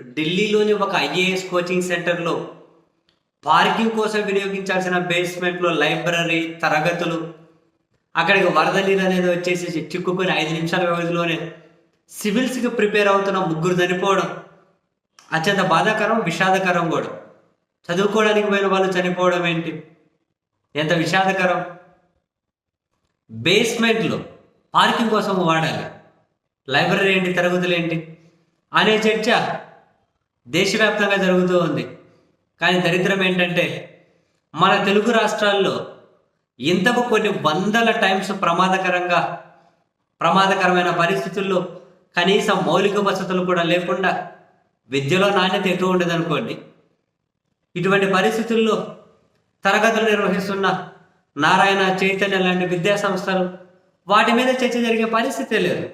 ఢిల్లీలోని ఒక IAS coaching సెంటర్లో పార్కింగ్ కోసం వినియోగించాల్సిన బేస్మెంట్లో లైబ్రరీ తరగతులు అక్కడికి వరద నీరు అనేది వచ్చేసి చిక్కుకొని ఐదు నిమిషాల వ్యవధిలోనే సివిల్స్కి ప్రిపేర్ అవుతున్న ముగ్గురు చనిపోవడం అత్యంత బాధాకరం విషాదకరం కూడా. చదువుకోవడానికి పోయిన వాళ్ళు చనిపోవడం ఏంటి? ఎంత విషాదకరం? బేస్మెంట్లో పార్కింగ్ కోసం వాడాలి. లైబ్రరీ ఏంటి? తరగతులు ఏంటి? అనే చర్చ దేశవ్యాప్తంగా జరుగుతూ ఉంది. కానీ దరిద్రం ఏంటంటే మన తెలుగు రాష్ట్రాల్లో ఇంతకు కొన్ని వందల టైమ్స్ ప్రమాదకరంగా ప్రమాదకరమైన పరిస్థితుల్లో కనీసం మౌలిక వసతులు కూడా లేకుండా విద్యలో నాణ్యత ఎక్కువ ఉండదనుకోండి. ఇటువంటి పరిస్థితుల్లో తరగతులు నిర్వహిస్తున్న నారాయణ చైతన్య లాంటి విద్యా సంస్థలు వాటి మీద చర్చ జరిగే పరిస్థితే లేదు.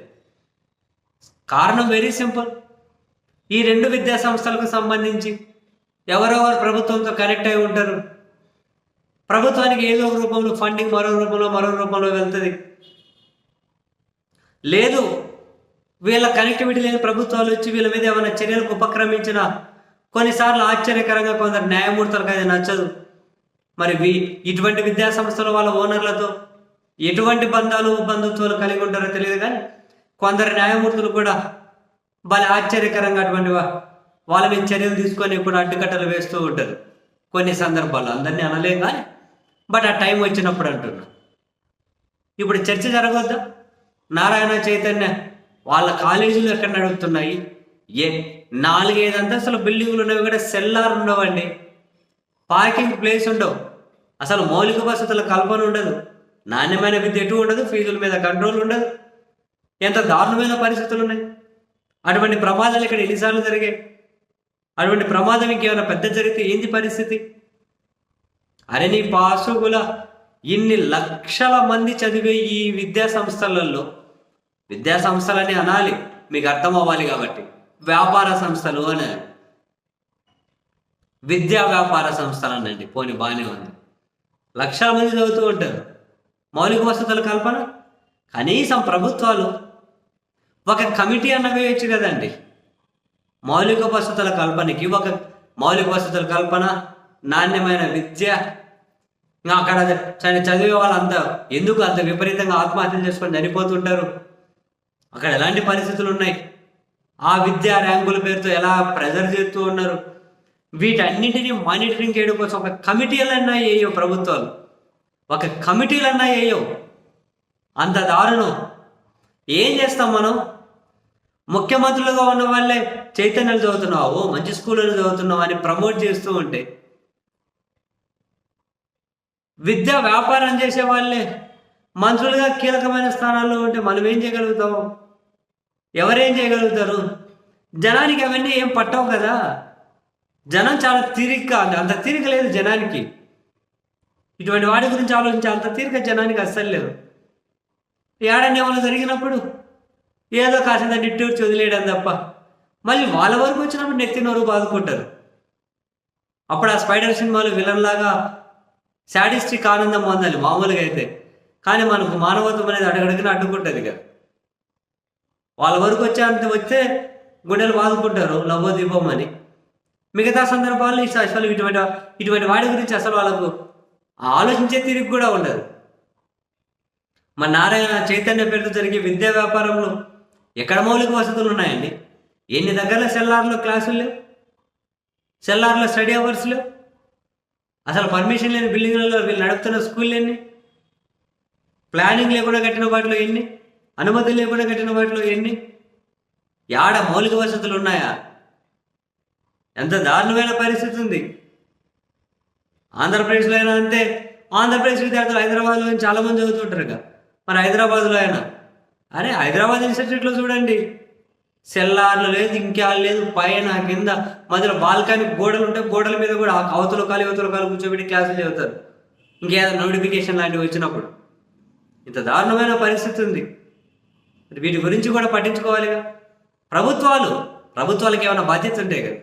కారణం వెరీ సింపుల్ ఈ రెండు విద్యా సంస్థలకు సంబంధించి ఎవరెవరు ప్రభుత్వంతో కనెక్ట్ అయి ఉంటారు? ప్రభుత్వానికి ఏదో ఒక రూపంలో ఫండింగ్ మరో రూపంలో మరో రూపంలో వెళ్తుంది. లేదు వీళ్ళ కనెక్టివిటీ లేని ప్రభుత్వాలు వచ్చి వీళ్ళ మీద ఏమైనా చర్యలకు ఉపక్రమించిన కొన్నిసార్లు ఆశ్చర్యకరంగా కొందరు న్యాయమూర్తులకు అది నచ్చదు. మరి వీ ఇటువంటి విద్యా సంస్థల వాళ్ళ ఓనర్లతో ఎటువంటి బంధాలు బంధుత్వాలు కలిగి ఉంటారో తెలియదు కానీ కొందరు న్యాయమూర్తులు కూడా భలే ఆశ్చర్యకరంగా అటువంటి వాళ్ళ మీద చర్యలు తీసుకొని ఇప్పుడు అడ్డుకట్టలు వేస్తూ ఉంటారు. కొన్ని సందర్భాల్లో అందరినీ అనలేం కానీ బట్ ఆ టైం వచ్చినప్పుడు అంటున్నా ఇప్పుడు చర్చ జరగొద్దా? నారాయణ చైతన్య వాళ్ళ కాలేజీలు ఎక్కడ నడుపుతున్నాయి? ఏ నాలుగైదు అంతస్తుల బిల్డింగులు ఉన్నవి కూడా సెల్లార్ ఉండవండి. పార్కింగ్ ప్లేస్ ఉండవు. అసలు మౌలిక వసతుల కల్పన ఉండదు. నాణ్యమైన విద్య ఎటు ఉండదు? ఫీజుల మీద కంట్రోల్ ఉండదు. ఎంత దారుణమైన పరిస్థితులు ఉన్నాయి. అటువంటి ప్రమాదాలు ఇక్కడ ఎన్నిసార్లు జరిగాయి? అటువంటి ప్రమాదం ఇంకేమైనా పెద్ద జరిగితే ఏంది పరిస్థితి? అరే నీ పాసుగుల ఇన్ని లక్షల మంది చదివే ఈ విద్యా సంస్థలలో విద్యా సంస్థలని అనాలి మీకు అర్థం అవ్వాలి కాబట్టి. వ్యాపార సంస్థలు అని విద్యా వ్యాపార సంస్థలు అనండి పోని బాగానే ఉంది. లక్షల మంది చదువుతూ ఉంటారు. మౌలిక వసతుల కల్పన? కనీసం ప్రభుత్వాలు ఒక కమిటీ అన్న వేయచ్చు కదండి. మౌలిక వసతుల కల్పనకి ఒక మౌలిక వసతుల కల్పన నాణ్యమైన విద్య. అక్కడ చదివే వాళ్ళంతా ఎందుకు అంత విపరీతంగా ఆత్మహత్యలు చేసుకొని చనిపోతుంటారు? అక్కడ ఎలాంటి పరిస్థితులు ఉన్నాయి? ఆ విద్యా ర్యాంకుల పేరుతో ఎలా ప్రెజర్ చేస్తూ ఉన్నారు? వీటన్నిటిని మానిటరింగ్ చేయడం కోసం ఒక కమిటీలన్నా ఏయో ప్రభుత్వాలు. ఒక కమిటీలన్నా ఏయో. అంత దారుణం. ఏం చేస్తాం మనం? ముఖ్యమంత్రులుగా ఉన్న వాళ్ళే చైతన్యాలు చదువుతున్నావు? మంచి స్కూళ్ళు చదువుతున్నావు అని ప్రమోట్ చేస్తూ ఉంటే విద్య వ్యాపారం చేసే వాళ్ళే మంత్రులుగా కీలకమైన స్థానాల్లో ఉంటే మనం ఏం చేయగలుగుతాం? ఎవరేం చేయగలుగుతారు? జనానికి అవన్నీ ఏం పట్టవు కదా. జనం చాలా తీరిక అంత తీరిక లేదు జనానికి. ఇటువంటి వాటి గురించి ఆలోచించే అంత తీరిక జనానికి అస్సలు లేదు. ఏడాది ఏమైనా జరిగినప్పుడు ఏదో కాసింత నిట్టూర్చి వదిలేయడం తప్ప. మళ్ళీ వాళ్ళ వరకు వచ్చినప్పుడు నెత్తి నోరు బాదుకుంటారు. అప్పుడు ఆ స్పైడర్ సినిమాలు విలన్ లాగా శాడిస్టిక్ ఆనందం పొందాలి మామూలుగా అయితే. కానీ మనకు మానవత్వం అనేది అడగడగిన అడ్డుకుంటుంది కదా వాళ్ళ వరకు వచ్చే అంత వస్తే గుండెలు బాదుకుంటారు లవ్వో దీపం అని మిగతా సందర్భాల్లో ఇస- అసలు ఇటువంటి ఇటువంటి వాడి గురించి అసలు వాళ్ళకు ఆలోచించే తీరిక కూడా ఉండదు. మన నారాయణ చైతన్య పేరుతో జరిగే విద్యా వ్యాపారంలో ఎక్కడ మౌలిక వసతులు ఉన్నాయండి? ఎన్ని దగ్గరలో సెల్లార్లో క్లాసులు లేవు? సెల్లార్లో స్టడీ అవర్స్ లేవు? అసలు పర్మిషన్ లేని బిల్డింగ్లలో వీళ్ళు నడుపుతున్న స్కూల్ ఎన్ని? ప్లానింగ్ లేకుండా కట్టిన వాటిలో ఎన్ని? అనుమతి లేకుండా కట్టిన వాటిలో ఎన్ని? యాడ మౌలిక వసతులు ఉన్నాయా? ఎంత దారుణమైన పరిస్థితి ఉంది. ఆంధ్రప్రదేశ్లో అయినా అంతే. ఆంధ్రప్రదేశ్ విద్యార్థులు హైదరాబాద్లో నుంచి చాలా మంది చదువుతుంటారు కదా మరి హైదరాబాద్లో అయినా అరే హైదరాబాద్ ఇన్స్టిట్యూట్లో చూడండి. సెల్లార్లు లేదు ఇంకా లేదు పైన కింద మధ్యలో బాల్కనీ గోడలు ఉంటాయి గోడల మీద కూడా ఆ అవతల కాలు యువతల కాలు కూర్చోబెట్టి క్లాసులు చదువుతారు. ఇంకేదో నోటిఫికేషన్ లాంటివి వచ్చినప్పుడు. ఇంత దారుణమైన పరిస్థితి ఉంది. వీటి గురించి కూడా పట్టించుకోవాలిగా. ప్రభుత్వాలు ప్రభుత్వాలకు ఏమైనా బాధ్యత ఉంటాయి కదా.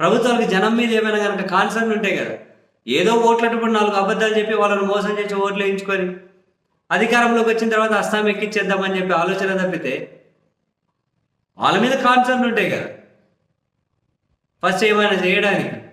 ప్రభుత్వాలకు జనం మీద ఏమైనా కనుక కాన్సర్న్ ఉంటాయి కదా. ఏదో ఓట్లటప్పుడు నాలుగు అబద్ధాలు చెప్పి వాళ్ళని మోసం చేసి ఓట్లు వేయించుకొని అధికారంలోకి వచ్చిన తర్వాత అస్సాం ఎక్కిచ్చేద్దామని చెప్పి ఆలోచన తప్పితే వాళ్ళ మీద కాన్సర్న్ ఉంటాయి కదా. ఫస్ట్ ఏమైనా చేయడానికి?